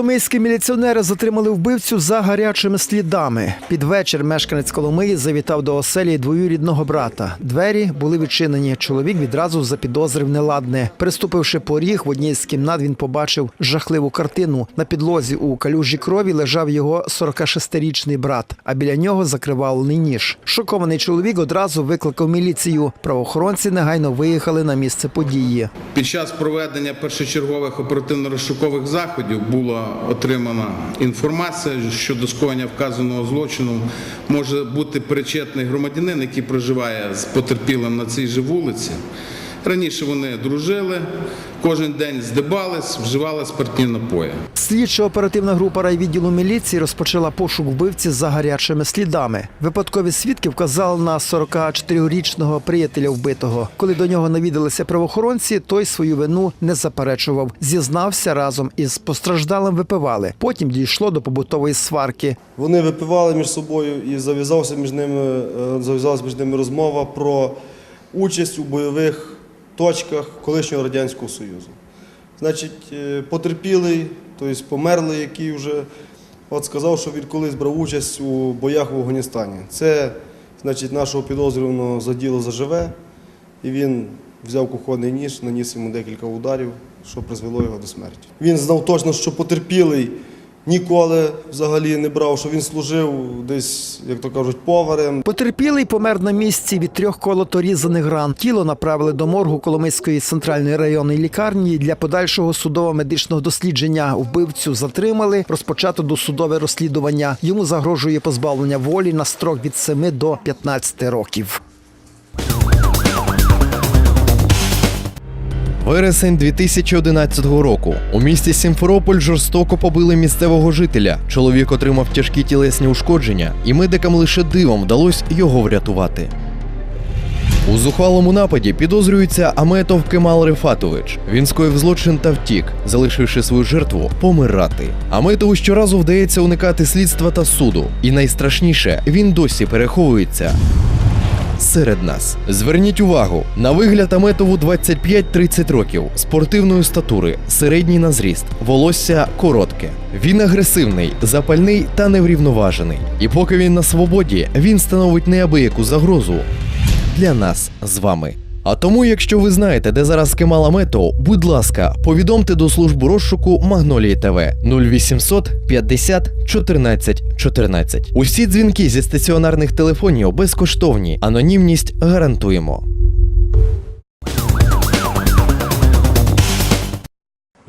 Коломийські міліціонери затримали вбивцю за гарячими слідами. Під вечір мешканець Коломиї завітав до оселі двоюрідного брата. Двері були відчинені. Чоловік відразу запідозрив неладне. Приступивши поріг, в одній з кімнат він побачив жахливу картину. На підлозі у калюжі крові лежав його 46-річний брат, а біля нього закривавлений ніж. Шокований чоловік одразу викликав міліцію. Правоохоронці негайно виїхали на місце події. Під час проведення першочергових оперативно-розшукових заходів була отримана інформація, щодо скоєння вказаного злочину може бути причетний громадянин, який проживає з потерпілим на цій же вулиці. Раніше вони дружили, кожен день здибались, вживали спиртні напої. Слідчо-оперативна група райвідділу міліції розпочала пошук вбивці за гарячими слідами. Випадкові свідки вказали на 44-річного приятеля вбитого. Коли до нього навідалися правоохоронці, той свою вину не заперечував. Зізнався разом із постраждалим випивали. Потім дійшло до побутової сварки. Вони випивали між собою і зав'язався між ними, е, зав'язалася між ними розмова про участь у бойових точках колишнього Радянського Союзу. Значить, е, потерпілий, тобто померлий, який вже от сказав, що він колись брав участь у боях в Афганістані. Це, значить, нашого підозрюваного заділо заживе, і він взяв кухонний ніж, наніс йому декілька ударів, що призвело його до смерті. Він знав точно, що потерпілий ніколи взагалі не брав, що він служив десь, як то кажуть, поварем. Потерпілий помер на місці від трьох колоторізаних ран. Тіло направили до моргу Коломийської центральної районної лікарні для подальшого судово-медичного дослідження. Вбивцю затримали. Розпочато досудове розслідування. Йому загрожує позбавлення волі на строк від 7 до 15 років. Вересень 2011 року у місті Сімферополь жорстоко побили місцевого жителя. Чоловік отримав тяжкі тілесні ушкодження, і медикам лише дивом вдалося його врятувати. У зухвалому нападі підозрюється Аметов Кемал Рифатович. Він скоїв злочин та втік, залишивши свою жертву помирати. Аметову щоразу вдається уникати слідства та суду. І найстрашніше, він досі переховується серед нас. Зверніть увагу, на вигляд Аметову 25-30 років, спортивної статури, середній на зріст, волосся коротке. Він агресивний, запальний та неврівноважений. І поки він на свободі, він становить неабияку загрозу для нас з вами. А тому, якщо ви знаєте, де зараз Кемала Мето, будь ласка, повідомте до служби розшуку Магнолії ТВ 0800 50 14 14. Усі дзвінки зі стаціонарних телефонів безкоштовні. Анонімність гарантуємо.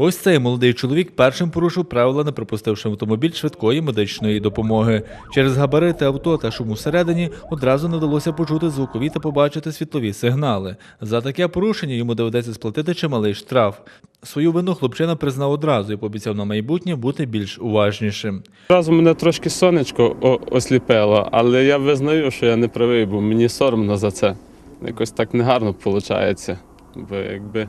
Ось цей молодий чоловік першим порушив правила, не пропустивши автомобіль швидкої медичної допомоги. Через габарити авто та шум усередині одразу не вдалося почути звукові та побачити світлові сигнали. За таке порушення йому доведеться сплатити чималий штраф. Свою вину хлопчина признав одразу і пообіцяв на майбутнє бути більш уважнішим. Разу мене трошки сонечко осліпило, але я визнаю, що я не правий, бо мені соромно за це. Якось так негарно виходить. Бо якби,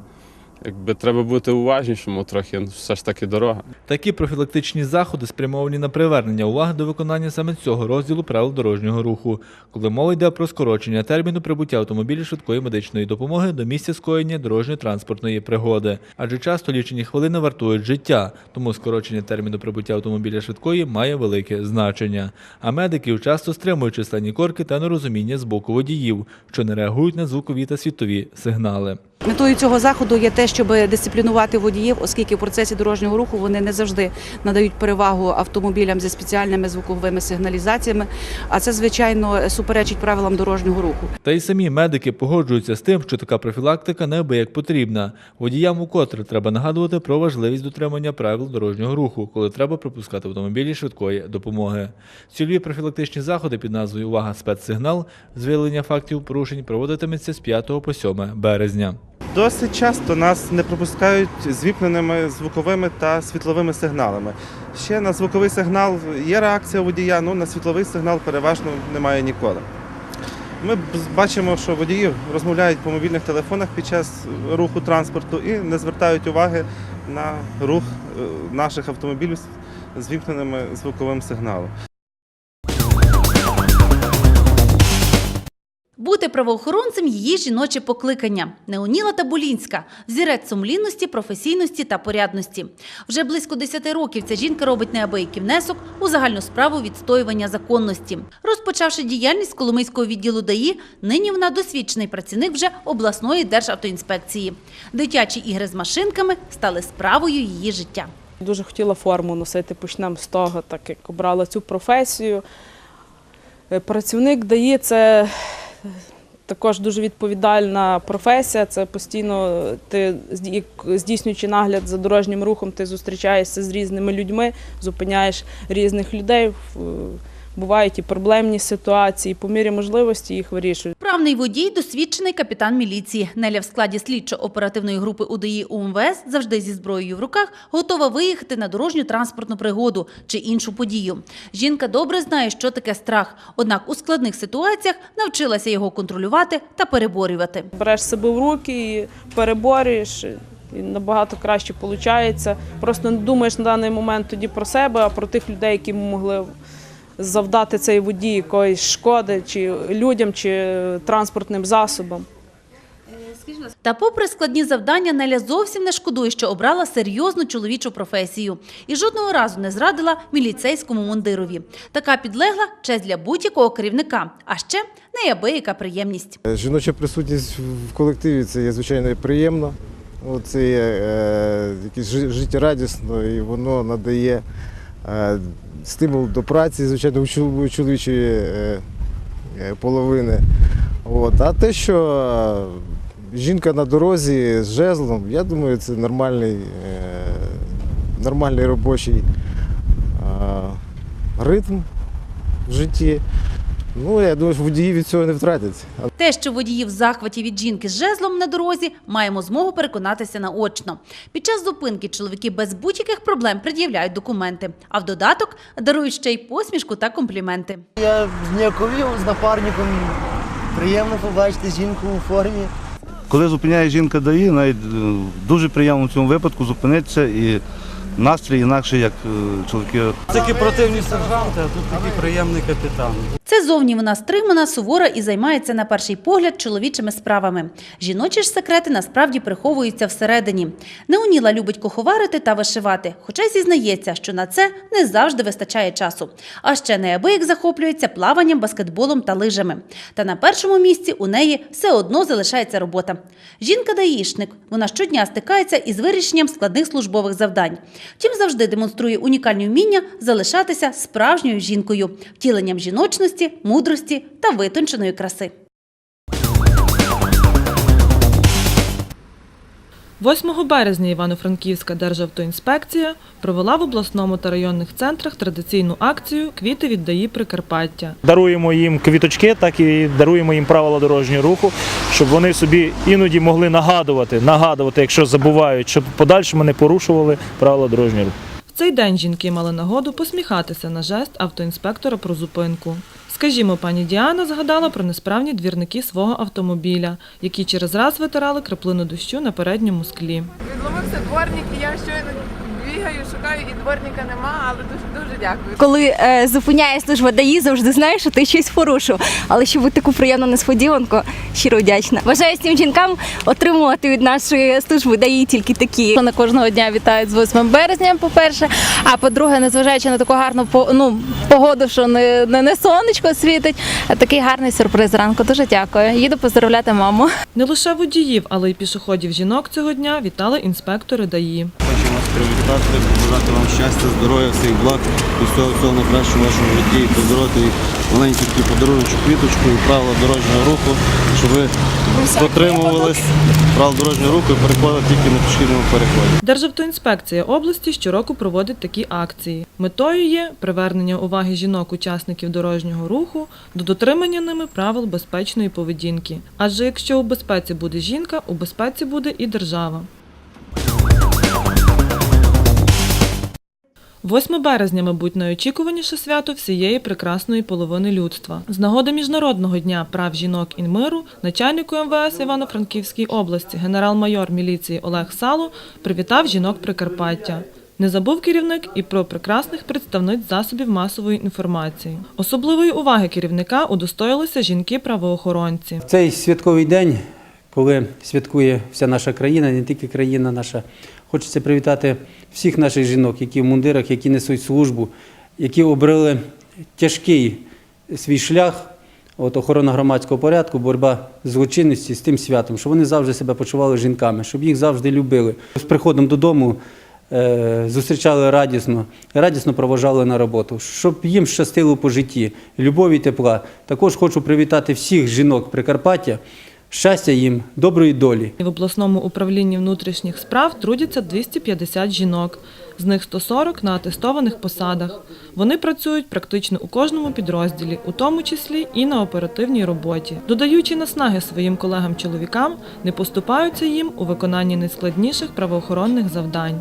якби треба бути уважнішим трохи, ну, все ж таки дорога. Такі профілактичні заходи спрямовані на привернення уваги до виконання саме цього розділу правил дорожнього руху, коли мова йде про скорочення терміну прибуття автомобіля швидкої медичної допомоги до місця скоєння дорожньо-транспортної пригоди. Адже часто лічені хвилини вартують життя, тому скорочення терміну прибуття автомобіля швидкої має велике значення. А медиків часто стримують численні корки та нерозуміння з боку водіїв, що не реагують на звукові та світові сигнали. Метою цього заходу є те, щоб дисциплінувати водіїв, оскільки в процесі дорожнього руху вони не завжди надають перевагу автомобілям зі спеціальними звуковими сигналізаціями. А це, звичайно, суперечить правилам дорожнього руху. Та й самі медики погоджуються з тим, що така профілактика неабияк потрібна. Водіям укотре треба нагадувати про важливість дотримання правил дорожнього руху, коли треба пропускати автомобілі швидкої допомоги. Цільові профілактичні заходи під назвою Увага спецсигнал з виявлення фактів порушень проводитиметься з 5 по 7 березня. Досить часто нас не пропускають з віпненими звуковими та світловими сигналами. Ще на звуковий сигнал є реакція водія, ну на світловий сигнал переважно немає ніколи. Ми бачимо, що водії розмовляють по мобільних телефонах під час руху транспорту і не звертають уваги на рух е, наших автомобілів з вімкненими звуковим сигналом. Бути правоохоронцем її жіноче покликання. Неоніла Табулінська – взірець сумлінності, професійності та порядності. Вже близько 10 років ця жінка робить неабиякий внесок у загальну справу відстоювання законності. Розпочавши діяльність Коломийського відділу ДАІ, нині вона досвідчений працівник вже обласної державтоінспекції. Дитячі ігри з машинками стали справою її життя. Дуже хотіла форму носити, почнемо з того, так як обрала цю професію. Е, Працівник дає це також дуже відповідальна професія. Це постійно ти здійснюючи нагляд за дорожнім рухом, ти зустрічаєшся з різними людьми, зупиняєш різних людей. Бувають і проблемні ситуації, по мірі можливості їх вирішують. Правний водій – досвідчений капітан міліції. Неля в складі слідчо-оперативної групи УДІ УМВС завжди зі зброєю в руках готова виїхати на дорожню транспортну пригоду чи іншу подію. Жінка добре знає, що таке страх, однак у складних ситуаціях навчилася його контролювати та переборювати. Береш себе в руки і переборюєш. І набагато краще виходить. Просто не думаєш на даний момент тоді про себе, а про тих людей, які могли завдати цей водій якоїсь шкоди чи людям, чи транспортним засобам. Та попри складні завдання, Неля зовсім не шкодує, що обрала серйозну чоловічу професію. І жодного разу не зрадила міліцейському мундирові. Така підлегла – честь для будь-якого керівника. А ще неабияка приємність. Жіноча присутність в колективі це є звичайно приємно. Це є е, якесь жи- життєрадісно і воно надає е, стимул до праці, звичайно, у чол- чоловічої е, е, половини. От. А те, що жінка на дорозі з жезлом, я думаю, це нормальний, е, нормальний робочий ритм в житті. Ну, я думаю, що водії від цього не втратять. Те, що водії в захваті від жінки з жезлом на дорозі, маємо змогу переконатися наочно. Під час зупинки чоловіки без будь-яких проблем пред'являють документи, а в додаток дарують ще й посмішку та компліменти. Я зніяковів з напарником. Приємно побачити жінку у формі. Коли зупиняє жінка дає, навіть е, дуже приємно в цьому випадку зупинитися і настрій інакше, як е, чоловіки Такі противні сержанти, а тут такий приємний капітан. Це зовні вона стримана, сувора і займається на перший погляд чоловічими справами. Жіночі ж секрети насправді приховуються всередині. Неоніла любить куховарити та вишивати, хоча й зізнається, що на це не завжди вистачає часу. А ще неабияк захоплюється плаванням, баскетболом та лижами. Та на першому місці у неї все одно залишається робота. Жінка даїшник. Вона щодня стикається із вирішенням складних службових завдань. Втім, завжди демонструє унікальні вміння залишатися справжньою жінкою, втіленням жіночності, мудрості та витонченої краси. 8 березня Івано-Франківська Державтоінспекція провела в обласному та районних центрах традиційну акцію Квіти віддає Прикарпаття. Даруємо їм квіточки, так і даруємо їм правила дорожнього руху, щоб вони собі іноді могли нагадувати, нагадувати, якщо забувають, щоб подальшому не порушували правила дорожнього руху. В цей день жінки мали нагоду посміхатися на жест автоінспектора про зупинку. Скажімо, пані Діана згадала про несправні двірники свого автомобіля, які через раз витирали краплину дощу на передньому склі. Відловився дворник, і я щойно бігаю, шукаю, і дворника нема, але дуже дуже дякую. Коли е, зупиняє служба ДАІ, завжди знаєш, що ти щось порушив. Але щоб бути таку приємну несподіванку, щиро вдячна. Бажаю всім жінкам отримувати від нашої служби ДАІ тільки такі. Мене кожного дня вітають з 8 березня, по-перше. А по-друге, незважаючи на таку гарну ну, погоду, що не, не, не сонечко світить, такий гарний сюрприз ранку. Дуже дякую. Їду поздравляти маму. Не лише водіїв, але й пішоходів жінок цього дня вітали інспектори ДАІ. Привітати, побажати вам щастя, здоров'я, всіх благ і всього всього найкращого в вашому житті, і подарувати маленький такий квіточку і правила дорожнього руху, щоб ви дотримувались правил дорожнього руху і переходили тільки на пішохідному переході. Державтоінспекція області щороку проводить такі акції. Метою є привернення уваги жінок-учасників дорожнього руху до дотримання ними правил безпечної поведінки. Адже якщо у безпеці буде жінка, у безпеці буде і держава. 8 березня, мабуть, найочікуваніше свято всієї прекрасної половини людства. З нагоди Міжнародного дня прав жінок і миру начальнику МВС Івано-Франківській області генерал-майор міліції Олег Сало привітав жінок Прикарпаття. Не забув керівник і про прекрасних представниць засобів масової інформації. Особливої уваги керівника удостоїлися жінки-правоохоронці. В цей святковий день, коли святкує вся наша країна, не тільки країна наша, хочеться привітати всіх наших жінок, які в мундирах, які несуть службу, які обрали тяжкий свій шлях. От охорона громадського порядку, боротьба з злочинністю з тим святом, щоб вони завжди себе почували жінками, щоб їх завжди любили. З приходом додому е, зустрічали радісно, радісно проважали на роботу, щоб їм щастило по житті, любові тепла. Також хочу привітати всіх жінок Прикарпаття, щастя їм, доброї долі. В обласному управлінні внутрішніх справ трудяться 250 жінок, з них 140 на атестованих посадах. Вони працюють практично у кожному підрозділі, у тому числі і на оперативній роботі. Додаючи наснаги своїм колегам-чоловікам, не поступаються їм у виконанні найскладніших правоохоронних завдань.